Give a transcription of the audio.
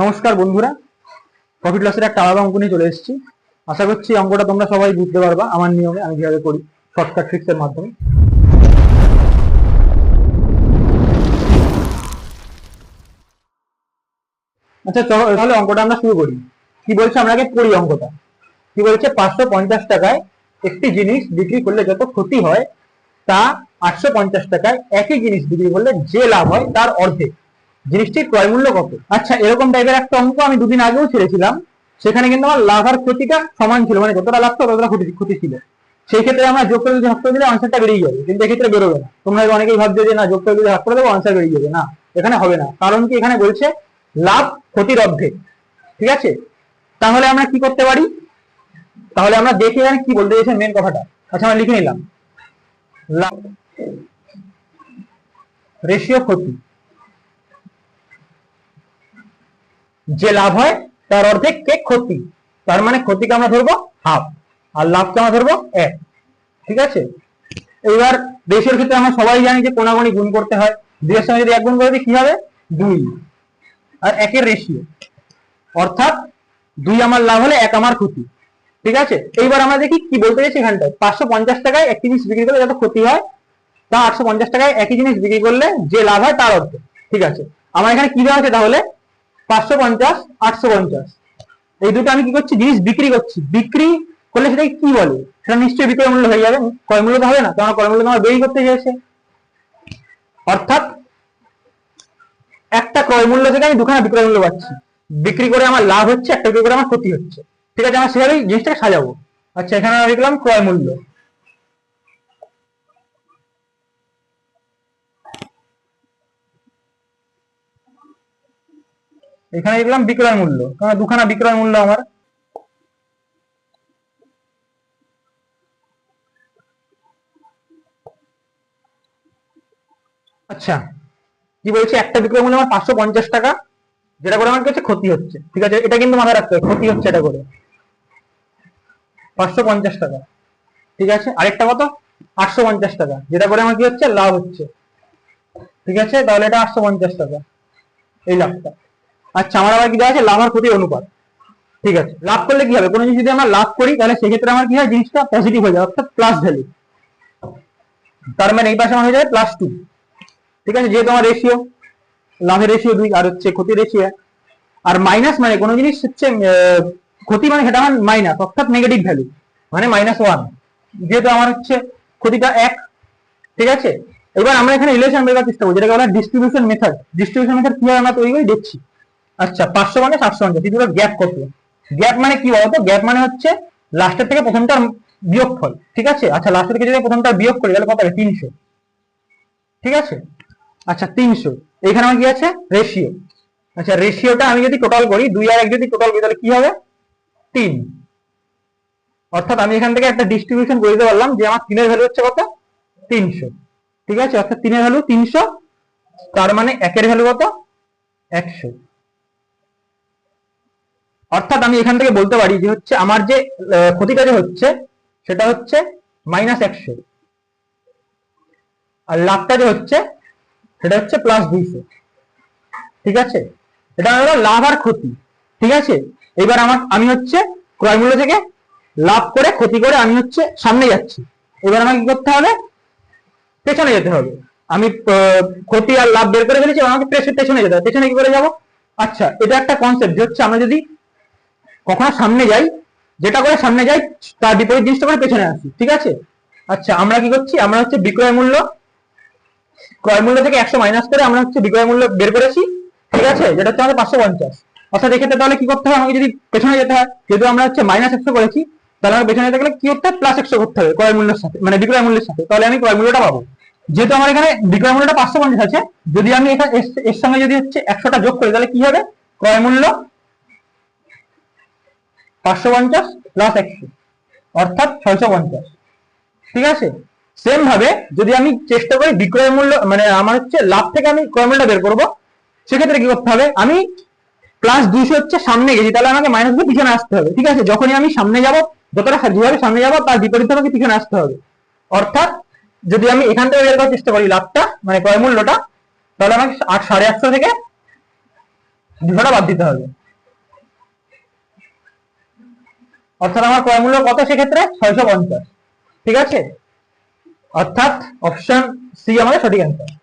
নমস্কার বন্ধুরা। প্রফিট লসের একটা আলাদা অঙ্ক নিয়ে চলে এসেছি। আশা করছি অঙ্কটা তোমরা সবাই বুঝতে পারবা। আমার নিয়মে আমি যেভাবে করি শর্টকাট ট্রিক্সের মাধ্যমে। আচ্ছা চলো, তাহলে অঙ্কটা আমরা শুরু করি। কি বলছে আমরা আগে পড়ি অঙ্কটা? কি বলছে? পাঁচশো পঞ্চাশ টাকায় একটি জিনিস বিক্রি করলে যত ক্ষতি হয়, তা আটশো পঞ্চাশ টাকায় একই জিনিস বিক্রি করলে যে লাভ হয়, তার অর্ধেক। জিনিসটির ক্রয় মূল্য কত? আচ্ছা এরকম টাইপের একটা অঙ্ক আমি দুদিন আগেও ছেড়েছিলাম। সেখানে কিন্তু আমার লাভ আর ক্ষতিটা সমান ছিল মানে যতটা লাভ ততটা ক্ষতি ক্ষতি ছিল। সেই ক্ষেত্রে আমরা যোগ করে যদি ভাগ করে দিলে আনসারটা বেরিয়ে যাবে। কিন্তু এক্ষেত্রে বেরোবে না। তোমরা অনেকেই ভাবছ যে না, যোগ করে যদি ভাগ করে দেবো আনসার বেরিয়ে যাবে। না, এখানে হবে না। কারণ কি? এখানে বলছে লাভ ক্ষতির অর্ধেক। ঠিক আছে? তাহলে আমরা কি করতে পারি? তাহলে আমরা দেখি এখানে কি বলতে চাইছে মেন কথাটা। আচ্ছা আমরা লিখে নিলাম। লাভ রেশিও ক্ষতি। যে লাভ হয়, তার অর্ধেক কে ক্ষতি। তার মানে ক্ষতিকে আমরা ধরবো হাফ আর লাভকে আমরা ধরবো এক। ঠিক আছে? এইবার দেশের ক্ষেত্রে আমরা সবাই জানি যে কোনাগুনি গুণ করতে হয়। দুইয়ের সঙ্গে যদি এক গুণ করে দিই, কি হবে? দুই। আর একের রেশিও অর্থাৎ দুই আমার লাভ হলে এক আমার ক্ষতি। ঠিক আছে? এইবার আমরা দেখি কি বলতে চাইছি এখানটায়। পাঁচশো পঞ্চাশ টাকায় একটি জিনিস বিক্রি করলে যত ক্ষতি হয়, তা আটশো পঞ্চাশ টাকায় একই জিনিস বিক্রি করলে যে লাভ হয়, তার অর্থ ঠিক আছে? আমার এখানে কি দেওয়া আছে তাহলে? পাঁচশো পঞ্চাশ, আটশো পঞ্চাশ। এই দুটো আমি কি করছি? জিনিস বিক্রি করছি। বিক্রি করলে সেটাকে কি বলে? সেটা নিশ্চয়ই বিক্রয় মূল্য হয়ে যাবে। ক্রয় মূল্য তো হবে না কারণ ক্রয় মূল্য তোমার বেরি করতে চেয়েছে অর্থাৎ একটা ক্রয় মূল্য থেকে আমি দুখানা বিক্রয় মূল্য পাচ্ছি। বিক্রি করে আমার লাভ হচ্ছে, একটা বিক্রি করে আমার ক্ষতি হচ্ছে। ঠিক আছে, আমরা সেভাবেই জিনিসটাকে সাজাবো। আচ্ছা এখানে লিখলাম ক্রয় মূল্য। এখানে লিখলাম বিক্রয় মূল্য। কারণ দুখানা বিক্রয় মূল্য আমার। আচ্ছা কি বলছি? একটা বিক্রয় মূল্য আমার পাঁচশো পঞ্চাশ টাকা। যেটা করে আমার কি হচ্ছে ক্ষতি হচ্ছে। ঠিক আছে? এটা কিন্তু মাথায় রাখতে হবে। ক্ষতি হচ্ছে এটা করে। পাঁচশো পঞ্চাশ টাকা। ঠিক আছে? আরেকটা কত? আটশো পঞ্চাশ টাকা। যেটা করে আমার কি হচ্ছে? লাভ হচ্ছে। ঠিক আছে? তাহলে এটা আটশো পঞ্চাশ টাকা। এই লাভটা। আচ্ছা আমার আবার কি দেওয়া আছে? লাভ আর ক্ষতির অনুপাত। ঠিক আছে। লাভ করলে কি হবে? কোনো জিনিস যদি আমরা লাভ করি, তাহলে সেক্ষেত্রে আমার কি হয়? জিনিসটা পজিটিভ হয়ে যাবে, অর্থাৎ প্লাস ভ্যালু তার মানে এই পাশে আমার হয়ে যাবে প্লাস টু ঠিক আছে? যেহেতু আমার রেশিও লাভের রেশিও দুই, আর হচ্ছে ক্ষতির রেশিও আর মাইনাস মানে কোনো জিনিস হচ্ছে ক্ষতি মানে সেটা আমার মাইনাস অর্থাৎ নেগেটিভ ভ্যালু মানে মাইনাস ওয়ান যেহেতু আমার হচ্ছে ক্ষতিটা এক। ঠিক আছে? এবার আমরা এখানে রিলেশন বের করার চেষ্টা করছি যেটাকে বলা ডিস্ট্রিবিউশন মেথড ডিস্ট্রিবিউশন মেথড কীভাবে আমরা তৈরি করি? দেখছি। আচ্ছা পাঁচশো মানে সাতশো পঞ্চাশ এই দুটো গ্যাপ কত গ্যাপ মানে কি বলতো? গ্যাপ মানে হচ্ছে লাস্টের থেকে প্রথমটার বিয়োগ ফল ঠিক আছে? আচ্ছা লাস্টের থেকে যদি প্রথমটা বিয়োগ করি, তাহলে কত হবে? তিনশো। ঠিক আছে? আচ্ছা তিনশো। এখানে আমার কি আছে? রেশিও আচ্ছা রেশিওটা আমি যদি টোটাল করি, দুই আর এক যদি টোটাল করি, তাহলে কি হবে? তিন। অর্থাৎ আমি এখান থেকে একটা ডিস্ট্রিবিউশন করে দিতে পারলাম যে আমার তিনের ভ্যালু হচ্ছে কত? তিনশো। ঠিক আছে? অর্থাৎ তিনের ভ্যালু তিনশো, তার মানে একের ভ্যালু কত? একশো। অর্থাৎ আমি এখান থেকে বলতে পারি যে হচ্ছে আমার যে ক্ষতিটা যে হচ্ছে, সেটা হচ্ছে মাইনাস একশো আর লাভটা যে হচ্ছে, সেটা হচ্ছে প্লাস দুইশো ঠিক আছে? এটা হলো লাভ আর ক্ষতি। ঠিক আছে? এবার আমার, আমি হচ্ছে ক্রয় মূল্য থেকে লাভ করে, ক্ষতি করে আমি হচ্ছে সামনে যাচ্ছি। এবার আমাকে কি করতে হবে? পেছনে যেতে হবে। আমি ক্ষতি আর লাভ বের করে ফেলেছি আমাকে পেছনে যেতে হবে। পেছনে কি করে যাব? আচ্ছা এটা একটা কনসেপ্ট যে হচ্ছে আমরা যদি কখনো সামনে যাই, যেটা করে সামনে যাই, তার বিপরীত জিনিসটা করে পেছনে আসি, ঠিক আছে? আচ্ছা আমরা কি করছি? আমরা হচ্ছে বিক্রয় মূল্য, ক্রয় মূল্য থেকে একশো মাইনাস করে আমরা হচ্ছে বিক্রয় মূল্য বের করেছি, ঠিক আছে? যেটা হচ্ছে আমাদের পাঁচশো পঞ্চাশ। অর্থাৎ এক্ষেত্রে তাহলে কি করতে হবে আমাকে যদি পেছনে যেতে হয়, যেহেতু আমরা হচ্ছে মাইনাস একশো করেছি, তাহলে আমার পেছনে যেতে গেলে কি করতে হবে? প্লাস একশো করতে হবে ক্রয় মূল্যের সাথে মানে বিক্রয় মূল্যের সাথে। তাহলে আমি ক্রয় মূল্যটা পাবো। যেহেতু আমার এখানে বিক্রয় মূল্যটা পাঁচশো পঞ্চাশ আছে, যদি আমি এখানে এর সঙ্গে যদি হচ্ছে একশোটা যোগ করি, তাহলে কি হবে? ক্রয় মূল্য পাঁচশো পঞ্চাশ প্লাস একশো, অর্থাৎ ছয়শো পঞ্চাশ। ঠিক আছে? সেম ভাবে যদি আমি চেষ্টা করি বিক্রয় মূল্য মানে আমার হচ্ছে লাভ থেকে আমি ক্রয় মূল্য বের করব, সেক্ষেত্রে কি করতে হবে? আমি প্লাস দুইশো হচ্ছে সামনে গেছি, তাহলে আমাকে মাইনাস দিয়ে পিছনে আসতে হবে। ঠিক আছে? যখনই আমি সামনে যাব, যতটা যেভাবে সামনে যাব, তার বিপরীত আমাকে পিছনে আসতে হবে। অর্থাৎ যদি আমি এখান থেকে বের করার চেষ্টা করি লাভটা মানে ক্রয় মূল্যটা, তাহলে আমাকে আট, সাড়ে আটশো থেকে দুশোটা বাদ দিতে হবে। অর্থাৎ আমার ক্রয় মূল্য কত সেক্ষেত্রে? ছয়শো পঞ্চাশ। ঠিক আছে? অর্থাৎ অপশন সি আমাদের সঠিক অ্যান্সার